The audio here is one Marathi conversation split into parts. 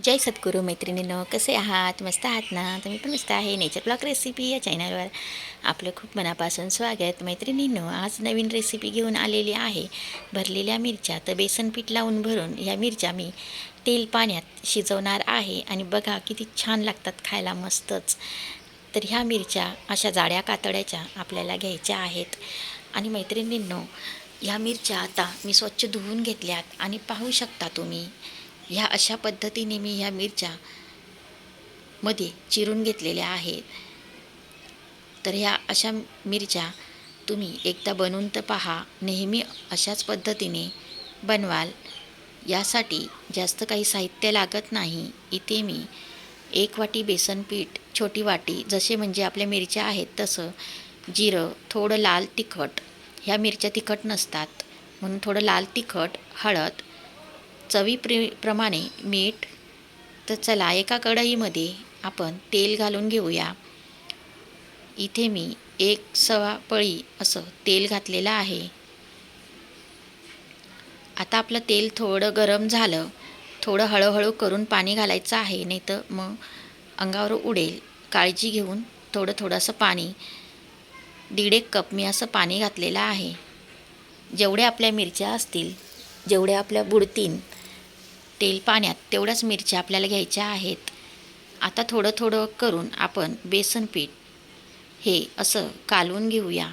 जय सद्गुरू मैत्रिणींनो कसे आहात? मस्त आहात ना? तुम्ही पण मस्त आहे. नेचर ब्लॉक रेसिपी या चॅनलवर आपलं खूप मनापासून स्वागत. मैत्रिणींनो आज नवीन रेसिपी घेऊन आलेली आहे. भरलेल्या मिरच्या तर बेसन पीठ लावून भरून या मिरच्या मी तेल पाण्यात शिजवणार आहे. आणि बघा किती छान लागतात खायला मस्तच. तर ह्या मिरच्या अशा जाड्या कातड्याच्या आपल्याला घ्यायच्या आहेत. आणि मैत्रिणींनो ह्या मिरच्या आता मी स्वच्छ धुवून घेतल्यात. आणि पाहू शकता तुम्ही ह्या अशा पद्धतीने मी ह्या मिरच्या मध्ये चिरून घेतलेल्या आहेत. तर ह्या अशा मिरच्या तुम्ही एकदा बनवून तर पहा. नेहमी अशाच पद्धतीने बनवाल. यासाठी जास्त काही साहित्य लागत नाही. इथे मी एक वाटी बेसन पीठ छोटी वाटी जसे म्हणजे आपल्या मिरच्या आहेत तसं जिरं थोडं लाल तिखट. ह्या मिरच्या तिखट नसतात. म्हणून थोडं लाल तिखट हळद चवी प्रमाणे मीठ तर चला एका कढईमध्ये आपण तेल घालून घेऊया. इथे मी एक सवा पळी असं तेल घातलेलं आहे. आता आपलं तेल थोडं गरम झालं. थोडं हळूहळू करून पाणी घालायचं आहे नाही तर मग अंगावर उडेल. काळजी घेऊन थोडं थोडंसं पाणी दीड एक कप मी असं पाणी घातलेलं आहे. जेवढ्या आपल्या मिरच्या असतील जेवढ्या आपल्या बुडतीन तेल पाण्यात तेवढ्याच मिरच्या आपल्याला घ्यायच्या आहेत. आता थोडं थोडं करून आपण बेसन पीठ हे असं कालवून घेऊया.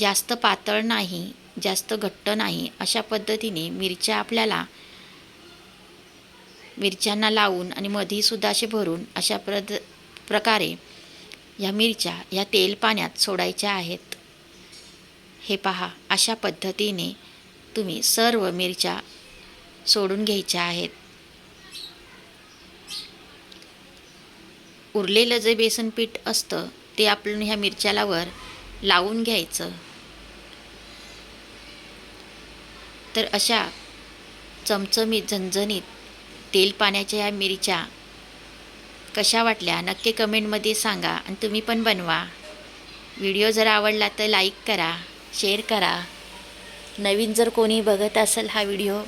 जास्त पातळ नाही जास्त घट्ट नाही अशा पद्धतीने मिरच्या आपल्याला मिरच्यांना लावून आणि मधीसुद्धा असे भरून अशा प्रद प्रकारे ह्या मिरच्या ह्या तेल पाण्यात सोडायच्या आहेत. हे पहा अशा पद्धतीने तुम्ही सर्व मिरच्या सोडून घ्यायच्या आहेत. उरलेलं जे बेसन पीठ असतं ते आपण ह्या मिरच्यालावर लावून घ्यायचं. तर अशा चमचमीत झणझणीत तेल पाण्याच्या ह्या मिरच्या कशा वाटल्या नक्की कमेंटमध्ये सांगा आणि तुम्ही पण बनवा. व्हिडिओ जर आवडला तर लाईक करा शेअर करा. नवीन जर कोणी बघत असेल हा व्हिडिओ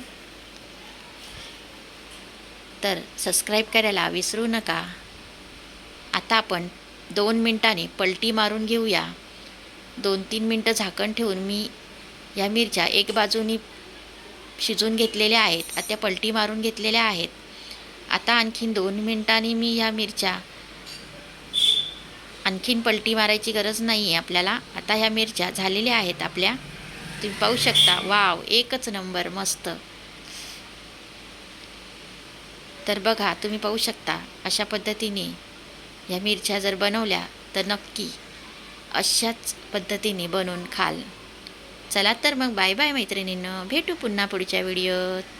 तर सबस्क्राईब करायला विसरू नका. आता आपण दोन मिनटाने पलटी मारून घेऊया. दोन तीन मिनटं झाकण ठेवून मी या मिरच्या एक बाजूनी शिजून घेतलेल्या आहेत. आता पलटी मारून घेतलेल्या आहेत. आता आणखीन दोन मिनटांनी मी ह्या मिरच्या आणखीन पलटी मारायची गरज नाही आहे आपल्याला. आता ह्या मिरच्या झालेल्या आहेत आपल्या. तुम्ही पाहू शकता वाव एकच नंबर मस्त. तर बघा तुम्ही पाहू शकता अशा पद्धतीने ह्या मिरच्या जर बनवल्या तर नक्की अशाच पद्धतीने बनवून खाल. चला तर मग बाय बाय मैत्रिणींनं भेटू पुन्हा पुढच्या व्हिडिओत.